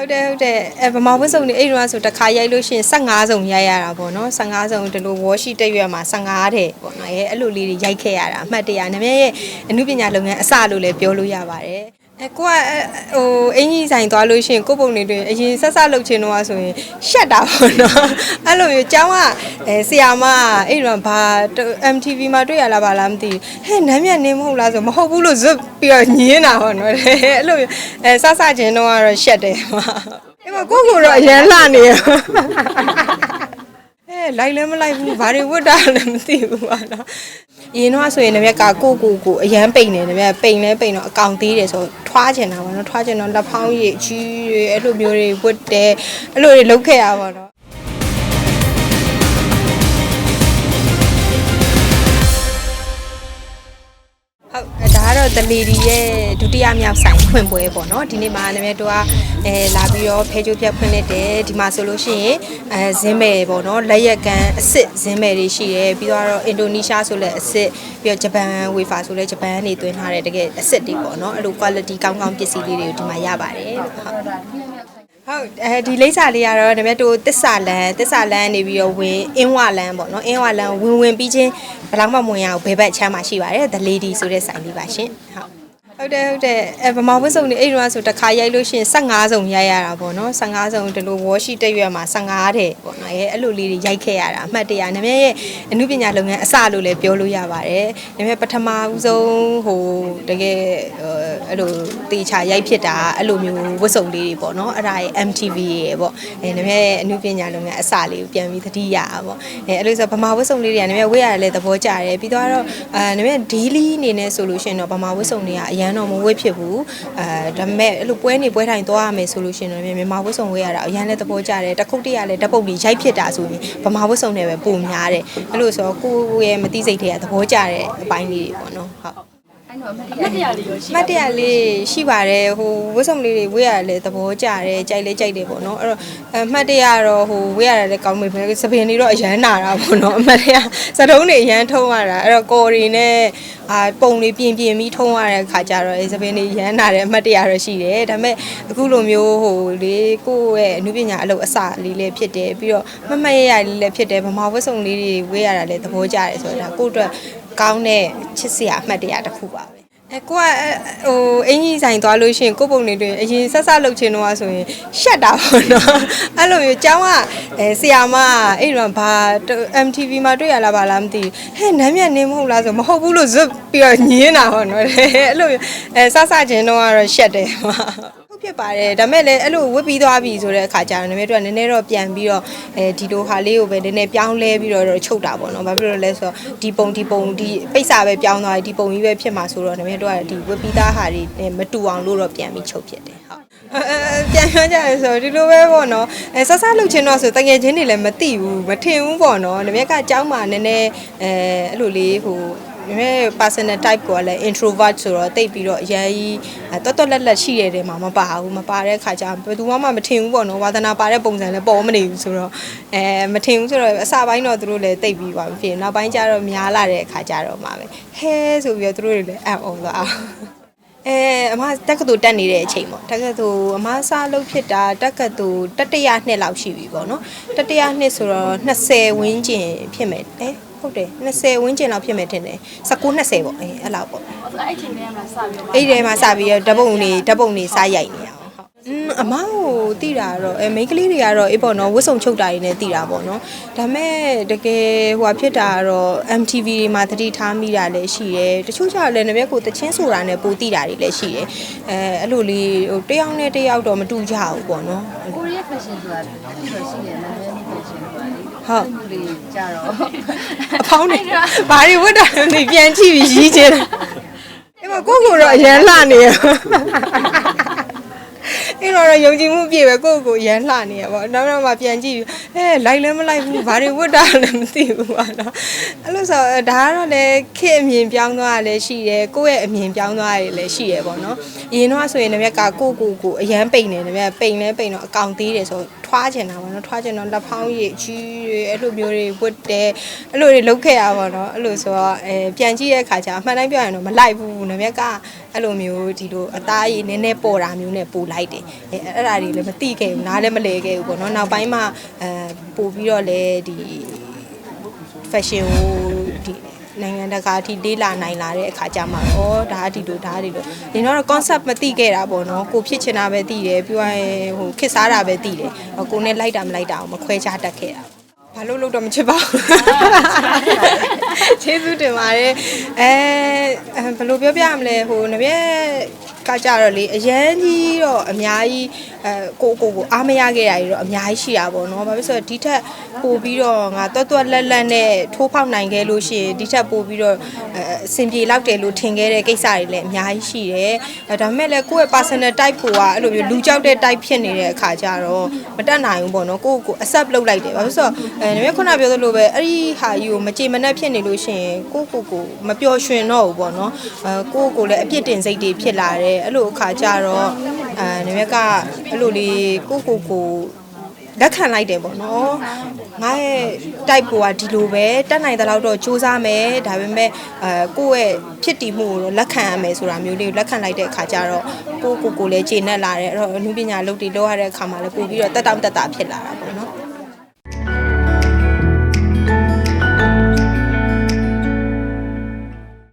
ဟုတ်တယ်ဟုတ်တယ်အဲဗမာဝတ်စုံတွေအဲ့တော့ဆိုတစ်ခါရိုက်လို့ရှိရင်15စုံရိုက်ရတာပေါ့နော်15စုံဒီလိုဝါရှိတက်ရွက်မှာ15တဲ့ပေါ့နော်အဲအဲ့လိုလေးတွေရိုက်ခဲ့ရတာအမှတ်တရနမရဲ့အမှုပညာလုပ်ငန်းအစလို့လည်းပြောလို့ရပါတယ် အဲကိုကအဲဟိုအင်ကြီးဆိုင်သွားလို့ရှိရင်ကိုယ့်ပုံတွေတွေ့အရင်ဆက်ဆက်လုပ်ချင်တော့ဆိုရင်ရှက်တာပေါ့နော်အဲ့လိုမျိုးကျောင်းကအဲဆရာမအဲ့တော့ဘာ MTV မှာတွေ့ရလားဗလားမသိဘူးဟဲ့နမ်းမြတ်နေမဟုတ်လားဆိုမဟုတ်ဘူးလို့ဇွတ်ပြီးတော့ညင်းတာပေါ့နော်အဲ့လိုမျိုးအဲဆက်ဆက်ချင်တော့ကတော့ရှက်တယ်မှာအဲ့မကိုကိုတော့အရန်လှနေရအဲ လိုက်လည်းမလိုက်ဘူးဘာတွေဝတ်တာလည်းမသိဘူးပါတော့အရင်တော့ဆိုရင်လည်းကကိုကိုကိုအရန်ပိန်နေတယ်ပိန်လဲပိန်တော့အကောင်သေးတယ်ဆိုထွားချင်တာပေါ့နော်ထွားချင်တော့လက်ဖောင်းရည်အကြီးတွေအဲ့လိုမျိုးတွေဝတ်တယ်အဲ့လိုတွေလုပ်ခဲ့ရပါတော့ဟုတ် ဒါကတော့ The Lady ရဲ့ဒုတိယမြောက်ဆိုင်ဖွင့်ပွဲပေါ့နော်ဒီနေ့မှာလည်းတို့ကအဲလာပြီးတော့ဖဲချိုးပြတ်ဖွင့်လိုက်တယ်ဒီမှာဆိုလို့ရှိရင်အဲဇင်းမယ်ပေါ့နော်လက်ရက်ကန်အစ်စ်ဇင်းမယ်တွေရှိတယ်ပြီးတော့အင်ဒိုနီးရှားဆိုလည်းအစ်စ်ပြီးတော့ဂျပန်ဝေဖာဆိုလည်းဂျပန်နေသွင်းထားတဲ့တကယ်အစ်စ်တွေပေါ့နော်အဲ့လို quality ကောင်းကောင်းပစ္စည်းလေးတွေကိုဒီမှာရပါတယ်ဟုတ် ဟုတ်အဲဒီလိမ့်စာလေးကတော့ဒါပေမဲ့တို့တစ္ဆာလန်တစ္ဆာလန်နေပြီးတော့ဝင်အင်းဝလန်ပေါ့နော်အင်းဝလန်ဝင်ဝင်ပြီးချင်းဘယ်လောက်မှမဝင်ရအောင်ဘယ်ဘက်ချမ်းမှာရှိပါတယ် The Lady ဆိုတဲ့ဆိုင်လေးပါရှင်ဟုတ် ဟုတ်တယ်ဟုတ်တယ်အဲဗမာဝတ်စုံတွေအဲ့တော့ဆိုတစ်ခါရိုက်လို့ရှိရင်15စုံရိုက်ရတာပေါ့နော်15စုံဒီလိုဝါရှိတက်ရွက်မှာ15တဲ့ပေါ့နော်အဲအဲ့လိုလေးတွေရိုက်ခဲ့ရတာအမှတ်တရနမရဲ့အမှုပညာလုပ်ငန်းအစလို့လည်းပြောလို့ရပါတယ်နမပထမဦးဆုံးဟိုတကယ်အဲ့လိုတေချာရိုက်ဖြစ်တာအဲ့လိုမျိုးဝတ်စုံလေးတွေပေါ့နော်အဲ့ဒါရဲ့ MTV ရေပေါ့အဲနမရဲ့အမှုပညာလုပ်ငန်းအစလေးကိုပြန်ပြီးသတိရအောင်ပေါ့အဲအဲ့လိုဆိုဗမာဝတ်စုံလေးတွေကနမဝတ်ရတယ်လည်းသဘောကျတယ်ပြီးတော့အဲနမ daily အနေနဲ့ဆိုလို့ရှိရင်တော့ဗမာဝတ်စုံတွေကအရန်တော့မဝတ်ဖြစ်ဘူးအဲဒါပေမဲ့အဲ့လိုပွဲနေပွဲထိုင်သွားရမယ်ဆိုလို့ရှိရင်တော့မြန်မာဝတ်စုံဝတ်ရတာအရန်လည်းသဘောကျတယ်တခုတ်တည်းရလည်းဓပုတ်တွေရိုက်ဖြစ်တာဆိုရင်ဗမာဝတ်စုံတွေပဲပုံများတယ်အဲ့လိုဆိုတော့ကိုယ့်ရဲ့မသိစိတ်တွေကသဘောကျတဲ့အပိုင်းလေးတွေပေါ့နော်ဟုတ်အဲ့တော့ မတရားလေးရောရှိမတ်တရလေးရှိပါတယ်ဟိုဝတ်စုံလေးတွေဝေးရတယ်လေသဘောကျတယ်ကြိုက်လဲကြိုက်တယ်ပေါ့နော်အဲ့တော့အမှတ်တရတော့ဟိုဝေးရတယ်လေကောင်းပြီပဲစပင်တွေတော့အရန်နာတာပေါ့နော်အမှတ်တရစတုံးတွေအရန်ထုံးရတာအဲ့တော့ကော်တွေနဲ့အာပုံတွေပြင်ပြင်ပြီးထုံးရတဲ့ခါကျတော့အဲစပင်တွေရန်နာတယ်အမှတ်တရတော့ရှိတယ်ဒါပေမဲ့အခုလိုမျိုးဟိုလေကိုယ့်ရဲ့အမှုပညာအလုပ်အစလေးလေးဖြစ်တယ်ပြီးတော့မမတ်ရရလေးလည်းဖြစ်တယ်ဗမာဝတ်စုံလေးတွေဝေးရတာလည်းသဘောကျတယ်ဆိုတော့ဒါကိုယ့်အတွက် ကောင်းတဲ့ချစ်စရာအမှတ်တရတစ်ခုပါပဲအဲကိုကအဲဟိုအင်ကြီးဆိုင်သွားလို့ရှိရင်ကိုယ့်ပုံတွေတွေ့ရင်အရင်ဆက်ဆက်လုပ်ချင်တော့ဆိုရင်ရှက်တာပေါ့နော်အဲ့လိုမျိုးကျောင်းကအဲဆရာမအဲ့တော့ဘာ MTV မှာတွေ့ရလားဗလားမသိဘူးဟဲ့နမ်းမြတ်နေမဟုတ်လားဆိုမဟုတ်ဘူးလို့ဇွတ်ပြီးတော့ညင်းတာပေါ့နော်အဲ့လိုမျိုးအဲဆက်ဆက်ချင်တော့ကတော့ရှက်တယ်မှာဟုတ် ဖြစ်ပါတယ်ဒါမဲ့လည်းအဲ့လိုဝတ်ပြီးသွားပြီဆိုတဲ့အခါကျတော့နည်းနည်းတော့နည်းနည်းတော့ပြန်ပြီးတော့အဲဒီလိုဟာလေးကိုပဲနည်းနည်းပြောင်းလဲပြီးတော့ချုပ်တာပေါ့နော်ဘာဖြစ်လို့လဲဆိုတော့ဒီပုံဒီပုံဒီပိတ်စာပဲပြောင်းသွားတယ်ဒီပုံကြီးပဲဖြစ်မှာဆိုတော့နည်းနည်းတော့ဒီဝတ်ပြီးသားဟာတွေနဲ့မတူအောင်လို့တော့ပြန်ပြီးချုပ်ဖြစ်တယ်ဟုတ်အဲပြန်ပြောကြရဆိုတော့ဒီလိုပဲပေါ့နော်အဲဆဆလုပ်ချင်းတော့ဆိုတငယ်ချင်းတွေလည်းမသိဘူးမထင်ဘူးပေါ့နော်နည်းနည်းကအเจ้าမှာနည်းနည်းအဲအဲ့လိုလေးဟို မြဲ personal type ကိုလည်း introvert ဆိုတော့တိတ်ပြီးတော့အရင်ကြီးတော်တော်လက်လက်ရှိရတဲ့မှာမပါဘူးမပါတဲ့ခါကျဘယ်သူမှမထင်ဘူးပေါ့နော်ဝါသနာပါတဲ့ပုံစံလည်းပေါ်မနေဘူးဆိုတော့အဲမထင်ဘူးဆိုတော့အစပိုင်းတော့သူတို့လည်းတိတ်ပြီးပါဖြစ်နောက်ပိုင်းကျတော့များလာတဲ့ခါကျတော့မှာပဲဟဲဆိုပြီးတော့သူတို့တွေလည်းအံ့ဩသွားအဲ အမတက္ကသိုလ်တက်နေတဲ့အချိန်ပေါ့တက္ကသိုလ်အမစားလုပ်ဖြစ်တာတက္ကသိုလ်တတိယနှစ်လောက်ရှိပြီပေါ့နော်တတိယနှစ်ဆိုတော့20ဝန်းကျင်ဖြစ်မယ်အဲဟုတ်တယ်20ဝန်းကျင်လောက်ဖြစ်မယ်ထင်တယ်19 20ပေါ့အဲအဲ့လောက်ပေါ့အဲ့အချိန်တည်းမှာစပြီးတော့အဲ့ဒီထဲမှာစပြီးတော့ဓပုံတွေဓပုံတွေစားရိုက်နေအောင်ဟုတ် อืมအမကိုတိတာတော့အဲမိန်းကလေးတွေကတော့အေးပေါ့နော်ဝတ်စုံချုပ်တာတွေနဲ့တိတာပေါ့နော်ဒါမဲ့တကယ်ဟိုဟာဖြစ်တာကတော့ MTV တွေမှာသတိထားမိတာလည်းရှိတယ်တချို့ကျတော့လည်းနမက်ကိုတချင်းဆိုတာနဲ့ပိုတိတာတွေလည်းရှိတယ်အဲအဲ့လိုလေးဟိုတယောက်နဲ့တယောက်တော့မတူကြဘူးပေါ့နော်ကိုရီးယား fashion ဆိုတာတိတော့ရှိတယ်နာမည် fashion ဆိုတာလေဟုတ်လူတွေကြတော့အဖောင်းတွေဘာတွေဝတ်တာလဲမသိပြန်ကြည့်ပြီးရီးချင်တယ်အဲ့မကိုကိုတော့အရန်လှနေရ အဲ့တော့ယုံကြည်မှုပြည့်ပဲကိုကိုရန်လှနေရပေါ့နောက်တော့မှပြန်ကြည့်အဲလိုက်လည်းမလိုက်ဘူးဘာတွေဝတ်တာလဲမသိဘူးပေါ့နော်အဲ့လိုဆိုဒါကတော့လေခေတ်အမြင်ပြောင်းသွားတာလည်းရှိတယ်ကိုယ့်ရဲ့အမြင်ပြောင်းသွားတာလည်းရှိရပေါ့နော်အရင်တော့ဆိုရင်လည်းကကိုကိုကိုအရန်ပိန်နေတယ်ပိန်လဲပိန်တော့အကောင်သေးတယ်ဆို ထထွားကျင်တာပေါ့နော်ထွားကျင်တော့လက်ဖောင်းရည်အကြီးတွေအဲ့လိုမျိုးတွေဝတ်တယ်အဲ့လိုတွေလုပ်ခဲ့ရပါတော့အဲ့လိုဆိုတော့အဲပြန်ကြည့်တဲ့အခါကျအမှန်တိုင်းပြောရင်တော့မလိုက်ဘူးနမက်ကအဲ့လိုမျိုးဒီလိုအသားရည်နည်းနည်းပေါ်တာမျိုးနဲ့ပို့လိုက်တယ်အဲအဲ့ဒါတွေလည်းမသိခဲ့ဘူးနားလည်းမလဲခဲ့ဘူးပေါ့နော်နောက်ပိုင်းမှာအဲပို့ပြီးတော့လည်းဒီ fashion ကိုဒီ နိုင်ငံတကာအထိလေးလာနိုင်လာတဲ့အခါကျမှတော့ဒါအဒီလိုဒါအဒီလိုဒီတော့ concept မသိခဲ့တာပေါ့နော်ကိုဖြစ်ချင်တာပဲသိတယ်ပြီးသွားရင်ဟိုခစ်စားတာပဲသိတယ်ကိုနဲ့လိုက်တာမလိုက်တာအောင်မခွဲခြားတတ်ခဲ့တာဘာလို့လို့တော့မချစ်ပါဘူးကျေးဇူးတင်ပါတယ်အဲဘယ်လိုပြောပြရမလဲဟိုနပြည့် ကကြတော့လေအရန်ကြီးတော့အများကြီးအဲကိုကိုကိုအားမရခဲ့တာတွေတော့အများကြီးရှိတာပေါ့နော်ဘာဖြစ်လို့ဆိုတော့ဒီထက်ပို့ပြီးတော့ငါတွတ်တွတ်လက်လက်နဲ့ထိုးဖောက်နိုင်ခဲ့လို့ရှိရင်ဒီထက်ပို့ပြီးတော့အဲအဆင်ပြေလောက်တယ်လို့ထင်ခဲ့တဲ့ကိစ္စတွေလည်းအများကြီးရှိတယ်အဲဒါပေမဲ့လည်းကိုယ့်ရဲ့ personal type ကိုကအဲ့လိုမျိုးလူကြောက်တဲ့ type ဖြစ်နေတဲ့အခါကျတော့မတက်နိုင်ဘူးပေါ့နော်ကိုယ့်ကို accept လုပ်လိုက်တယ်ဘာဖြစ်လို့ဆိုတော့အဲနမခုနပြောသလိုပဲအဲ့ဒီဟာကြီးကိုမကြေမနက်ဖြစ်နေလို့ရှိရင်ကိုယ့်ကိုယ်ကိုမပျော်ရွှင်တော့ဘူးပေါ့နော်အဲကိုယ့်ကိုယ်လည်းအပြစ်တင်စိတ်တွေဖြစ်လာတယ်အဲ့လိုအခါကျတော့အဲနမကအဲ့လိုလေးကိုယ့်ကိုယ်ကိုလက်ခံလိုက်တယ်ပေါ့နော်ငါရဲ့ type ကိုကဒီလိုပဲတက်နိုင်တဲ့လောက်တော့စူးစမ်းမယ်ဒါပေမဲ့အဲကိုယ့်ရဲ့ဖြစ်တည်မှုကိုတော့လက်ခံရမယ်ဆိုတာမျိုးလေးကိုလက်ခံလိုက်တဲ့အခါကျတော့ကိုယ့်ကိုယ်ကိုလည်းကျေနပ်လာတယ်အဲ့တော့အနုပညာလုပ်တည်လုပ်ရတဲ့အခါမှာလည်းပို့ပြီးတော့တက်တောင့်တက်တာဖြစ်လာတာပေါ့